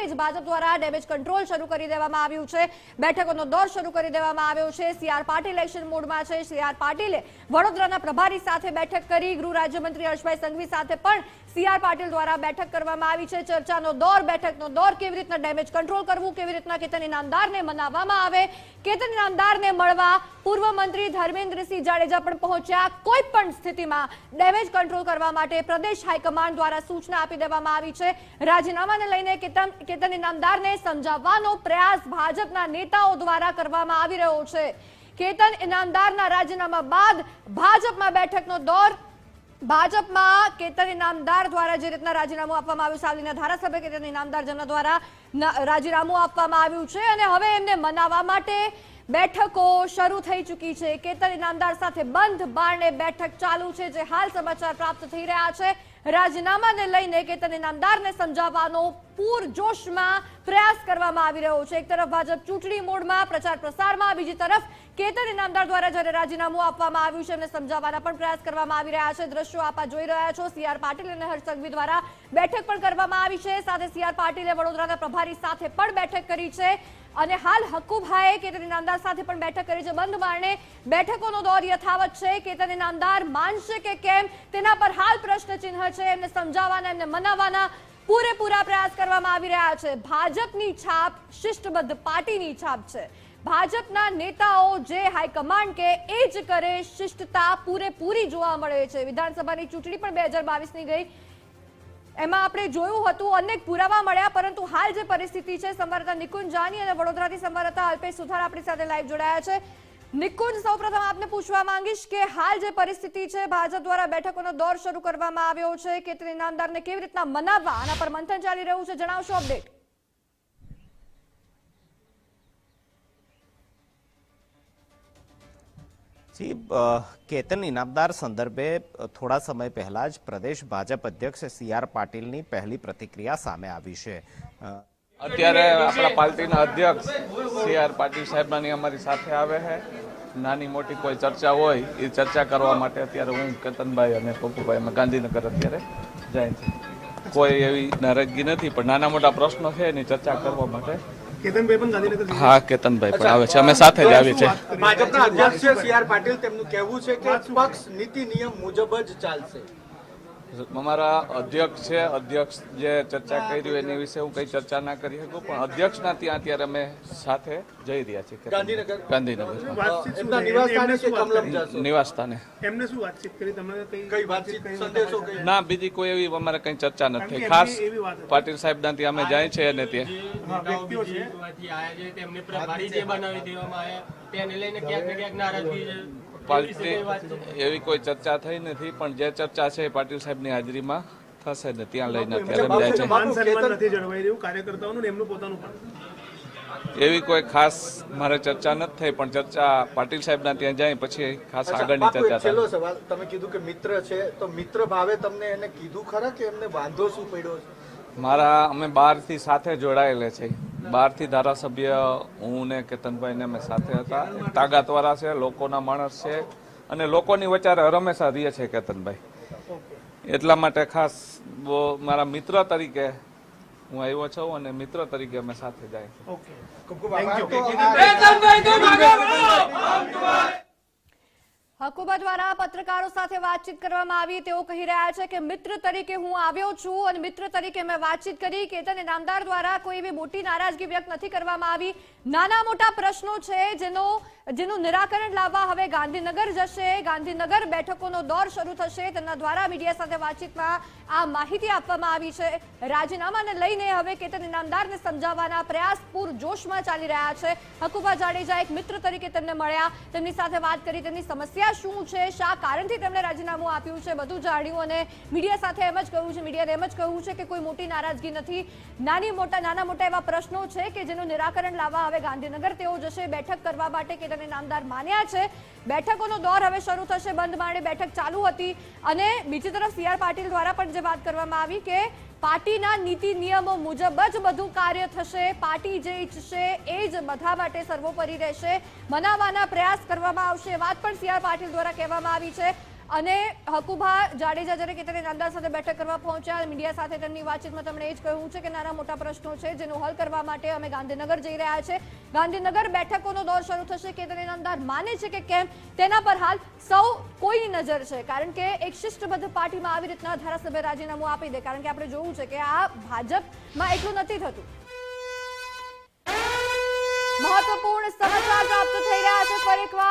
કે જ ભાજપ દ્વારા ડેમેજ કંટ્રોલ શરૂ કરી દેવામાં આવ્યું છે. બેઠકોનો દોર શરૂ કરી દેવામાં આવ્યો છે. સીઆર પાટીલ એક્શન મોડમાં છે. સીઆર પાટીલે વડોદરાના પ્રભારી સાથે બેઠક કરી. ગૃહ રાજ્યમંત્રી હર્ષભાઈ સંઘવી સાથે પણ સીઆર પાટીલ દ્વારા બેઠક કરવામાં આવી છે. ચર્ચાનો દોર, બેઠકનો દોર કેવી રીતના ડેમેજ કંટ્રોલ કરવું, કેવી રીતના કેતન ઇનામદારને મનાવવામાં આવે કેતન ઇનામદારને મળવા પૂર્વ મંત્રી ધર્મેન્દ્રસિંહ જાડેજા પણ પહોંચ્યા. કોઈ પણ સ્થિતિમાં ડેમેજ કંટ્રોલ કરવા માટે પ્રદેશ હાઈકમાન્ડ દ્વારા સૂચના આપી દેવામાં આવી છે. રાજીનામાને લઈને કેતન કેતન ઇનામદારને સમજાવવાનો પ્રયાસ ભાજપના નેતાઓ દ્વારા કરવામાં આવી રહ્યો છે. કેતન ઇનામદારના રાજીનામા બાદ ભાજપમાં બેઠકનો દોર ભાજપમાં કેતન ઇનામદાર દ્વારા જે રીતના રાજીનામું આપવામાં આવ્યું, સાવલીના ધારાસભ્ય કેતન ઇનામદાર જેમના દ્વારા રાજીનામું આપવામાં આવ્યું છે અને હવે એમને મનાવવા માટે બેઠકો શરૂ થઈ ચૂકી છે. કેતન ઇનામદાર સાથે બંધ બારણે બેઠક ચાલુ છે, જે હાલ સમાચાર પ્રાપ્ત થઈ રહ્યા છે. રાજીનામાને લઈને કેતન ઇનામદારને સમજાવવાનો પૂરજોશમાં પ્રયાસ કરવામાં આવી રહ્યો છે. એક તરફ ભાજપ ચૂંટણી મોડમાં પ્રચાર પ્રસારમાં, બીજી તરફ કેતન ઇનામદાર દ્વારા જ્યારે રાજીનામું આપવામાં આવ્યું છે, એમને સમજાવવાના પણ પ્રયાસ કરવામાં આવી રહ્યા છે. દ્રશ્યો આપ જોઈ રહ્યા છો. સીઆર પાટીલ અને હર્ષ દ્વારા બેઠક પણ કરવામાં આવી છે. સાથે સીઆર પાટીલે વડોદરાના પ્રભારી સાથે પણ બેઠક કરી છે. અને હાલ હકુભાઈએ કેતન ઇનામદાર સાથે પણ બેઠક કરી છે. બંધ મારણે બેઠકોનો દોર યથાવત છે. કેતન ઇનામદાર માનશે કે કેમ? તેના પર હાલ પ્રશ્ન ચિહ્ન છે. એમને સમજાવવાના, એમને મનાવવાના પૂરેપૂરા પ્રયાસ કરવામાં આવી રહ્યા છે. ભાજપની છાપ શિષ્ટબદ્ધ પાર્ટીની છાપ છે. ભાજપના નેતાઓ જે હાઈકમાન્ડ કે એ જ કરે, શિષ્ટતા પૂરેપૂરી જોવા મળે છે. વિધાનસભાની ચૂંટણી પણ બે હજાર બાવીસની ગઈ. એમાં આપણે જોયું હતું અનેક પુરાવા મળ્યા, પરંતુ હાલ જે પરિસ્થિતિ છે, સંવાદદાતા નિકુંજ જાની અને વડોદરાથી સંવાદદાતા અલ્પેશ સુથાર આપણી સાથે લાઈવ જોડાયા છે. નિકુંજ, સૌપ્રથમ આપને પૂછવા માંગીશ કે હાલ જે પરિસ્થિતિ છે, ભાજપ દ્વારા બેઠકોનો દોર શરૂ કરવામાં આવ્યો છે કે તે ઇનામદારને કેવી રીતના મનાવવા? આના પર મંથન ચાલી રહ્યું છે. જણાવશો અપડેટ જી કેતન ઇનામદાર સંદર્ભે થોડા સમય પહેલા જ પ્રદેશ ભાજપ અધ્યક્ષ સી આર પાટીલની પહેલી પ્રતિક્રિયા સામે આવી છે. અત્યારે આપણા પાર્ટીના અધ્યક્ષ સી આર પાટીલ સાહેબની અમારી સાથે આવે છે. નાની મોટી કોઈ ચર્ચા હોય, એ ચર્ચા કરવા માટે અત્યારે હું, કેતનભાઈ અને પપ્પુભાઈ અમે ગાંધીનગર અત્યારે જાય છે. કોઈ એવી નારાજગી નથી, પણ નાના મોટા પ્રશ્નો છે એની ચર્ચા કરવા માટે કેતનભાઈ પણ ગાંધીનગર હા કેતનભાઈ પણ આવે છે. અમે સાથે જ આવીએ છીએ. ભાજપના અધ્યક્ષ છે સી આર પાટીલ. તેમનું કહેવું છે કે પક્ષ નીતિ નિયમ મુજબ જ ચાલશે. અમારા અધ્યક્ષ છે અધ્યક્ષ જે ચર્ચા કરી એની વિશે હું કઈ ચર્ચા ના કરી શકું પણ અધ્યક્ષના ત્યાં અત્યારે અમે સાથે જઈ રહ્યા છીએ. ગાંધીનગર? ગાંધીનગર? નિવાસ સ્થાને એમને શું વાતચીત કરી? તમને કઈ કઈ વાતચીત સંદેશો ના બીજી કોઈ એવી અમારે કઈ ચર્ચા નથી થઈ. ખાસ. પાટીલ સાહેબ ત્યાં અમે જાય છે અને ત્યાં વ્યક્તિઓ છે. તેમને પ્રભારી જે બનાવી દેવામાં આવ્યા તેને લઈને ક્યાંક ને ક્યાંક નારાજગી છે પાર્ટી એવી કોઈ ચર્ચા થઈ નથી પણ જે ચર્ચા છે એ પાટીલ સાહેબની હાજરીમાં થશે ને ત્યાં લઈને અત્યારે એવી કોઈ ખાસ મારે ચર્ચા નથી થઈ પણ ચર્ચા પાટીલ સાહેબના ત્યાં જાય પછી ખાસ આગળની ચર્ચા છેલ્લો સવાલ. તમે કીધું કે મિત્ર છે તો મિત્ર ભાવે તમને એને કીધું ખરા કે એમને વાંધો શું પડ્યો છે? મારા અમે બહારથી સાથે જોડાયેલા છે. બહારથી ધારાસભ્ય હું ને કેતનભાઈને અમે સાથે હતા. તાકાતવાળા છે લોકોના માણસ છે અને લોકોની વચારે હંમેશા રહીએ છે કેતનભાઈ. એટલા માટે ખાસ બહુ મારા મિત્ર તરીકે હું આવ્યો છું અને મિત્ર તરીકે અમે સાથે જાય હકુબા દ્વારા પત્રકારો સાથે વાતચીત કરવામાં આવી. તેઓ કહી રહ્યા છે કે મિત્ર તરીકે હું આવ્યો છું અને મિત્ર તરીકે મેં વાતચીત કરી. કેતન ઇનામદાર દ્વારા કોઈ એવી મોટી નારાજગી વ્યક્ત નથી કરવામાં આવી. નાના મોટા પ્રશ્નો છે જેનો, જેનું નિરાકરણ લાવવા હવે ગાંધીનગર જશે. ગાંધીનગર બેઠકોનો દોર શરૂ થશે. તેમના દ્વારા મીડિયા સાથે વાતચીતમાં આ માહિતી આપવામાં આવી છે. રાજીનામાને લઈને હવે કેતન ઇનામદારને સમજાવવાના પ્રયાસ પૂરજોશમાં ચાલી રહ્યા છે. હકુબા જાડેજા એક મિત્ર તરીકે તેમને મળ્યા. તેમની સાથે વાત કરી. તેમની સમસ્યા શું છે, શા કારણથી તેમણે રાજીનામું આપ્યું છે, બધું જાણ્યું અને મીડિયા સાથે એમ જ કહ્યું છે, મીડિયાને એમ જ કહ્યું છે કે કોઈ મોટી નારાજગી નથી. નાની મોટા નાના મોટા એવા પ્રશ્નો છે કે જેનું નિરાકરણ લાવવા હવે ગાંધીનગર તેઓ જશે બેઠક કરવા માટે કે તેને નામદાર માન્યા છે. બેઠકોનો દોર હવે શરૂ થશે બંધ માણે બેઠક ચાલુ હતી અને બીજી તરફ સી આર પાટીલ દ્વારા પણ જે વાત કરવામાં આવી કે પાર્ટીના નીતિ નિયમો મુજબ જ બધું કાર્ય થશે, પાર્ટી જે ઈચ્છશે એ જ બધા માટે સર્વોપરી રહેશે. મનાવવાના પ્રયાસ કરવામાં આવશે વાત પણ સી પાટીલ દ્વારા કહેવામાં આવી છે. અને હકુભા જાડેજા જ્યારે કેતન નામદાર સાથે બેઠક કરવા પહોંચ્યા, મીડિયા સાથે તેમની વાતચીતમાં તેમણે એ જ કહ્યું છે કે નાના મોટા પ્રશ્નો છે જેનો હલ કરવા માટે અમે ગાંધીનગર જઈ રહ્યા છે. ગાંધીનગર બેઠકોનો દોર શરૂ થશે કેતન નામદાર માને છે કે કેમ? તેના પર હાલ સૌ કોઈની નજર છે. કારણ કે એક શિષ્ટબદ્ધ પાર્ટીમાં આવી રીતના ધારાસભ્ય રાજીનામું આપી દે. કારણ કે આપણે જોવું છે કે આ ભાજપમાં એટલું નથી થતું. મહત્વપૂર્ણ સમાચાર પ્રાપ્ત થઈ રહ્યા છે. ફરી